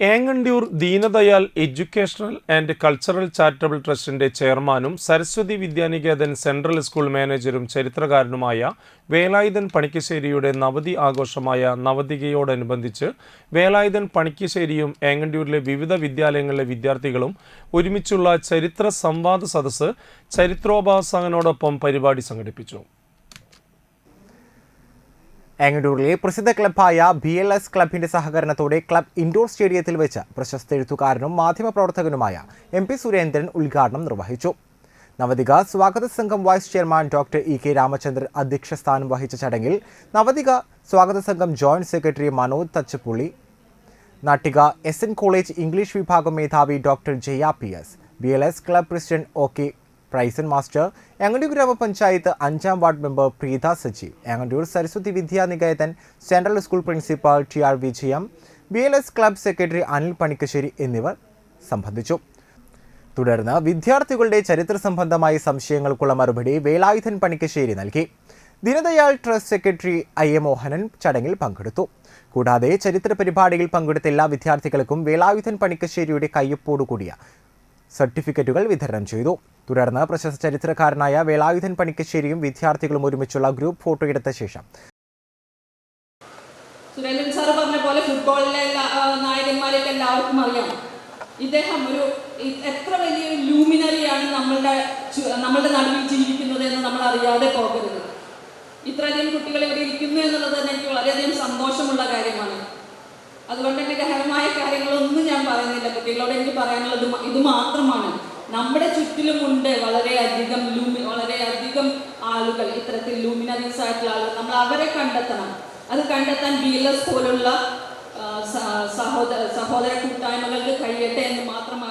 Engandiyur Deendayal educational and cultural charitable ട്രസ്റ്റിന്റെ ചെയർമാനും Saraswati Vidya Niketan central school മാനേജരും ചരിത്രകാരനുമായ വേലായുധൻ പണിക്കശ്ശേരിയുടെ നവതി ആഘോഷമായ നവതികയോടനുബന്ധിച്ച് വേലായുധൻ പണിക്കശ്ശേരിയും ഏങ്ങണ്ടിയൂരിലെ വിവിധ വിദ്യാലയങ്ങളിലെ വിദ്യാർത്ഥികളും ഒരുമിച്ചുള്ള ചരിത്ര സംവാദ സദസ്സ് ചരിത്രോപാസകനോടൊപ്പം പരിപാടി സംഘടിപ്പിച്ചു. ഏങ്ങണ്ടൂരിലെ പ്രസിദ്ധ ക്ലബ്ബായ ബി എൽ എസ് ക്ലബിന്റെ സഹകരണത്തോടെ ക്ലബ് ഇൻഡോർ സ്റ്റേഡിയത്തിൽ വെച്ച് പ്രശസ്ത എഴുത്തുകാരനും മാധ്യമപ്രവർത്തകനുമായ എം പി സുരേന്ദ്രൻ ഉദ്ഘാടനം നിർവഹിച്ചു. നവതിക സ്വാഗത സംഘം vice chairman doctor E K Ramachandran അധ്യക്ഷ സ്ഥാനം വഹിച്ച ചടങ്ങിൽ നവതിക സ്വാഗത സംഘം joint secretary Manoj Thachappully Nattika S N college English വിഭാഗം മേധാവി doctor Jaya P S B L S club president O K Prizen master Engandiyur ഗ്രാമപഞ്ചായത്ത് അഞ്ചാം ward member Preetha Sajeev Engandiyur Saraswati Vidyaniketan central school principal T R Vijayam B L S club secretary Anil Panikkassery എന്നിവർ സംബന്ധിച്ചു. തുടർന്ന് വിദ്യാർത്ഥികളുടെ ചരിത്ര സംബന്ധമായ സംശയങ്ങൾക്കുള്ള മറുപടി വേലായുധൻ പണിക്കശ്ശേരി നൽകി. Deendayal trust secretary I A Mohanan ചടങ്ങിൽ പങ്കെടുത്തു. കൂടാതെ ചരിത്ര പരിപാടിയിൽ പങ്കെടുത്ത എല്ലാ വിദ്യാർത്ഥികൾക്കും വേലായുധൻ പണിക്കശ്ശേരിയുടെ കയ്യൊപ്പോടുകൂടിയ സർട്ടിഫിക്കറ്റുകൾ വിതരണം ചെയ്തു. തുടർന്ന് പ്രശസ്ത ചരിത്രകാരനായ വേലായുധൻ പണിക്കശ്ശേരിയും വിദ്യാർത്ഥികളും ഒരുമിച്ചുള്ള ഗ്രൂപ്പ് ഫോട്ടോ എടുത്ത ശേഷം. സുരേന്ദ്രൻ സാർ പറഞ്ഞ പോലെ ഫുട്ബോളിലെ നായകന്മാരെയൊക്കെ എല്ലാവർക്കും അറിയാം. ഇദ്ദേഹം ഒരു എത്ര വലിയൊരു ലൂമിനറിയാണ് നമ്മളുടെ നമ്മളുടെ നടുവിൽ ജീവിക്കുന്നത് എന്ന് നമ്മൾ അറിയാതെ പോകരുത്. ഇത്രയധികം കുട്ടികൾ ഇവിടെ ഇരിക്കുന്നു എന്നുള്ളത് തന്നെ എനിക്ക് വളരെയധികം സന്തോഷമുള്ള കാര്യമാണ്. അതുകൊണ്ട് തന്നെ പറയുന്നില്ല കുട്ടികളോട് എനിക്ക് പറയാനുള്ളത് ഇത് മാത്രമാണ്. നമ്മുടെ ചുറ്റിലുമുണ്ട് വളരെയധികം ലൂമി വളരെയധികം ആളുകൾ. ഇത്തരത്തിൽ ലൂമിനറീസ് ആയിട്ടുള്ള ആളുകൾ. നമ്മൾ അവരെ കണ്ടെത്തണം. അത് കണ്ടെത്താൻ ബി എൽ എസ് പോലുള്ള സഹോദര സഹോദര കൂട്ടായ്മകൾക്ക് കഴിയട്ടെ എന്ന് മാത്രമാണ്.